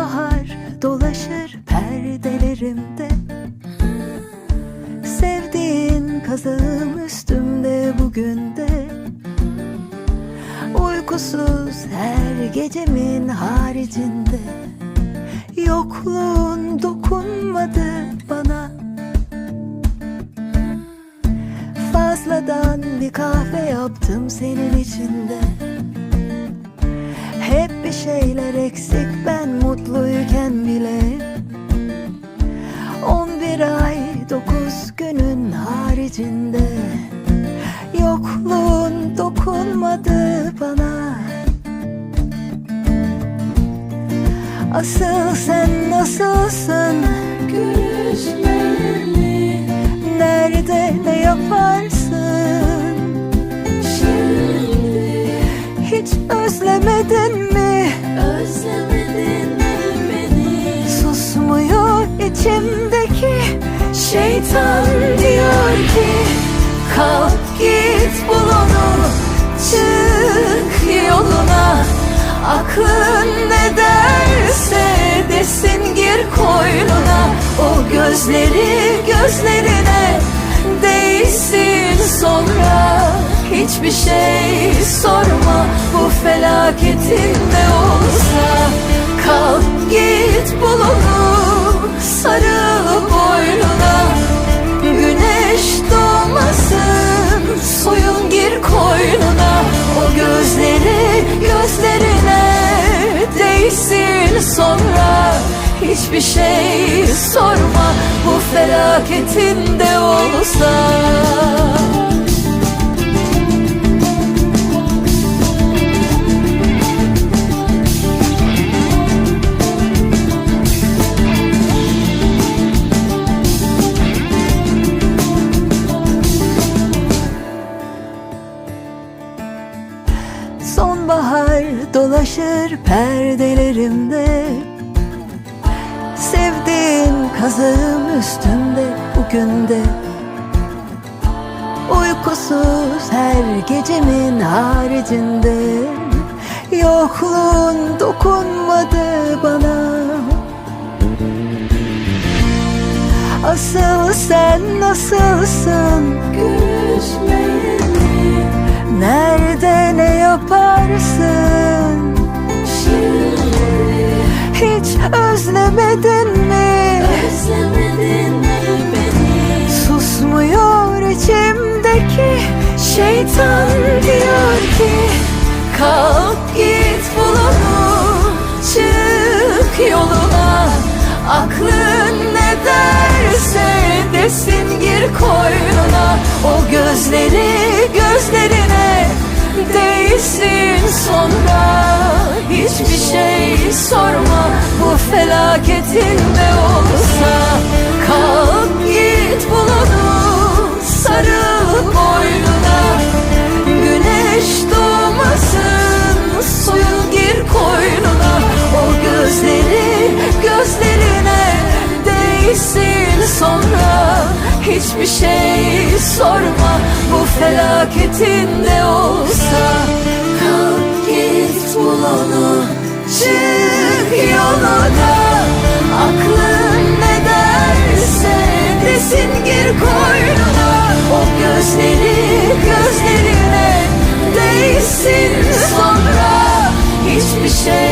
Sonbahar dolaşır perdelerimde. Sevdiğin kazağım üstümde bugün de. Uykusuz her gecemin haricinde. Yokluğun dokunmadı bana. Fazladan bir kahve yaptım senin içinde Hep bir şeyler eksik ben mutluyken bile. On bir ay dokuz günün haricinde Yokluğun dokunmadı bana. Asıl sen nasılsın özlemedin mi? Özlemedin mi beni. Susmuyor içimdeki. Şeytan diyor ki Kalk git bul onu çık yoluna. Aklın ne derse desin gir koynuna. O gözleri gözlerine Hiçbir şey sorma bu felaketin ne olsa. Kalk git bul onu sarıl boynuna. Güneş doğmasın soyun gir koynuna. O gözleri gözlerine değsin sonra. Hiçbir şey sorma bu felaketin de olsa Sonbahar dolaşır perdelerimde. Sevdiğim kazığım üstümde bugün de. Uykusuz her gecemin haricinde. Yokluğun dokunmadı bana. Asıl sen nasılsın? Görüşmeyeli Nerede ne yaparsın? Şimdi Hiç özlemedin mi? Özlemedin mi beni? Susmuyor içimdeki şeytan diyor ki Kalk git bul onu çık yoluna. Aklın ne derse desin gir koynuna. O gözleri sonra Hiçbir şey sorma. Bu felaketin ne olsa Kalk git bul onu sarıl boynuna. Güneş doğmasın suyun gir koynuna. O gözleri gözlerine değsin sonra Hiçbir şey sorma. Bu felaketin de olsa onu çık yoluna Aklın ne derse desin gir koynuna. O gözleri gözlerine değsin sonra. Hiçbir şey